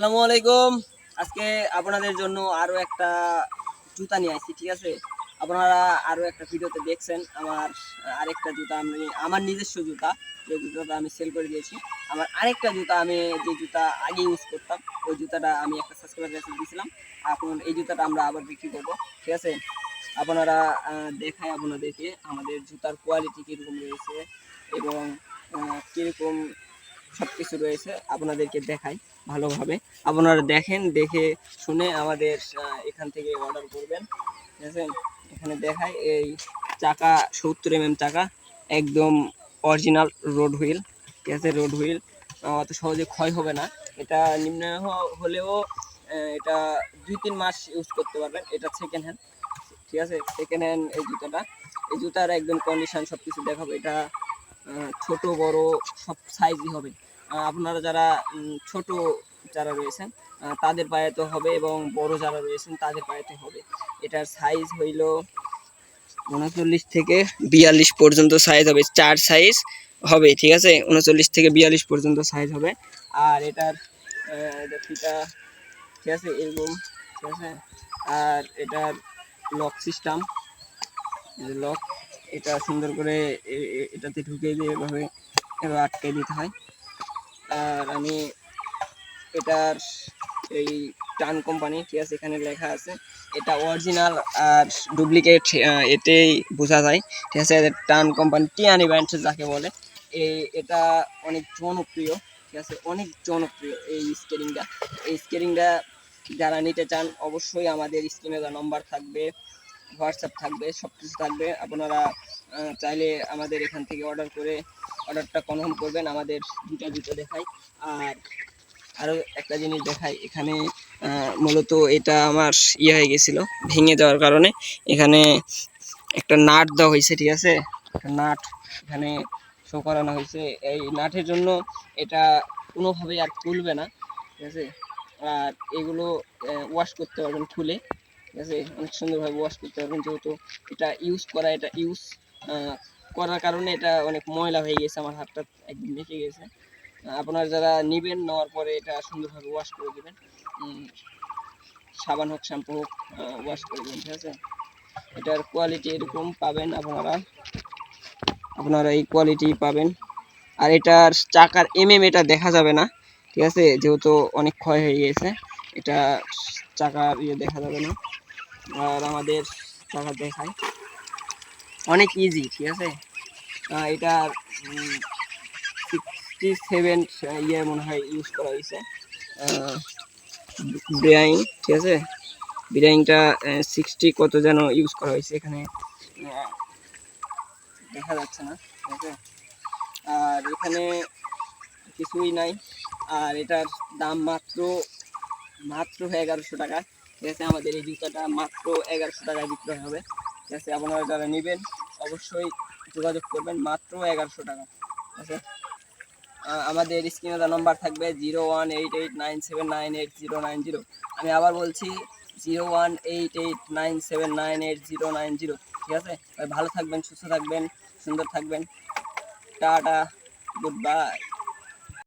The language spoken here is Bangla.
আসসালামু আলাইকুম। আজকে আপনাদের জন্য আরও একটা জুতা নিয়ে আসছি, ঠিক আছে? আপনারা আরও একটা ভিডিওতে দেখছেন আমার আরেকটা জুতা, আমি আমার নিজস্ব জুতা, যে জুতাটা আমি সেল করে দিয়েছি। আমার আরেকটা জুতা, আমি যে জুতা আগে ইউজ করতাম, ওই জুতাটা আমি একটা সাবস্ক্রাইবার কাছে দিয়েছিলাম। এখন এই জুতাটা আমরা আবার বিক্রি করব, ঠিক আছে? আপনারা দেখায় আপনাদেরকে আমাদের জুতার কোয়ালিটি কীরকম রয়েছে এবং কীরকম সব কিছু রয়েছে, আপনাদেরকে দেখাই ভালোভাবে। আপনারা দেখেন, দেখে শুনে আমাদের এখান থেকে অর্ডার করবেন। ঠিক আছে? এখানে দেখাই, এই চাকা, সত্তর এম চাকা, একদম অরিজিনাল রোড হুইল ঠিক আছে? রোড হুইল অত সহজে ক্ষয় হবে না। এটা নিম্ন হলেও এটা দুই তিন মাস ইউজ করতে পারবেন। এটা সেকেন্ড হ্যান্ড ঠিক আছে? সেকেন্ড হ্যান্ড এই জুতাটা। এই জুতার একদম কন্ডিশন সব কিছু দেখাবো। এটা ছোট, বড়, সব সাইজই হবে। আপনারা যারা ছোট যারা রয়েছেন তাদের পায়ে তো হবে এবং বড় যারা রয়েছেন, তাদের পায়েতে হবে। এটার সাইজ হইল উনচল্লিশ থেকে বিয়াল্লিশ পর্যন্ত সাইজ হবে। চার সাইজ হবে, ঠিক আছে? উনচল্লিশ থেকে বিয়াল্লিশ পর্যন্ত সাইজ হবে। আর এটার ফিতা, ঠিক আছে? এরকম, ঠিক আছে? আর এটার লক সিস্টেম লক এটা সুন্দর করে এটাতে ঢুকিয়ে দিয়ে এভাবে এভাবে আটকে দিতে হয়। আর আমি এটার এই টান কোম্পানি, ঠিক আছে, এখানে লেখা আছে। এটা অরিজিনাল আর ডুপ্লিকেট এতেই বোঝা যায়, ঠিক আছে টান কোম্পানি, টিয়ানি ব্যান্ড যাকে বলে। এই, এটা অনেক জনপ্রিয়, ঠিক আছে, অনেক জনপ্রিয় এই স্কেরিংটা। এই স্কেরিংটা যারা নিতে চান, অবশ্যই আমাদের স্ক্রিনে নাম্বার থাকবে। হোয়াটসঅ্যাপ থাকবে, সব কিছু থাকবে। আপনারা চাইলে আমাদের এখান থেকে অর্ডার করে অর্ডারটা কনফার্ম করবেন, আমাদের দুটা জুতো দেখাই। আর আরও একটা জিনিস দেখাই, এখানে মূলত এটা আমার ইয়ে হয়ে গেছিল, ভেঙে যাওয়ার কারণে। এখানে একটা নাট দেওয়া হয়েছে, ঠিক আছে? একটা নাট এখানে শো করানো হয়েছে। এই নাটের জন্য এটা কোনোভাবেই আর খুলবে না, ঠিক আছে? আর এগুলো ওয়াশ করতে পারবেন খুলে। ঠিক আছে? অনেক সুন্দরভাবে ওয়াশ করতে পারবেন, যেহেতু এটা ইউজ করা, এটা ইউজ করার কারণে এটা অনেক ময়লা হয়ে গেছে, আমার হাতটা একদম মেখে গেছে। আপনারা যারা নেবেন, নেওয়ার পরে এটা সুন্দরভাবে ওয়াশ করে দেবেন। সাবান হোক শ্যাম্পু হোক ওয়াশ করে দেবেন, ঠিক আছে? এটার কোয়ালিটি এরকম পাবেন আপনারা। আপনারা এই কোয়ালিটি পাবেন। আর এটার চাকার এম এম এটা দেখা যাবে না, ঠিক আছে? যেহেতু অনেক ক্ষয় হয়ে গেছে, এটা চাকার ইয়ে দেখা যাবে না। আর আমাদের চাকা দেখায়। অনেক ইজি ঠিক আছে? এটার সিক্সটি সেভেন ইয়ে মনে হয় ইউজ করা হয়েছে। ব্রেইন ঠিক আছে? ব্রেইনটা সিক্সটি কত যেন ইউজ করা হয়েছে এখানে। দেখা যাচ্ছে না ঠিক আছে? আর এখানে কিছুই নাই। আর এটার দাম মাত্র মাত্র এগারোশো টাকা। ঠিক আছে, আমাদের এই জুতাটা মাত্র এগারোশো টাকায় বিক্রয় হবে। ঠিক আছে, আপনারা যারা নেবেন, অবশ্যই যোগাযোগ করবেন, মাত্র এগারোশো টাকা। ঠিক আছে? আমাদের স্ক্রিনে নম্বর থাকবে zero one eight eight nine seven nine eight zero nine zero. আমি আবার বলছি, zero one eight eight nine seven nine eight zero nine zero. ঠিক আছে? ভালো থাকবেন, সুস্থ থাকবেন, সুন্দর থাকবেন। Tata, good bye.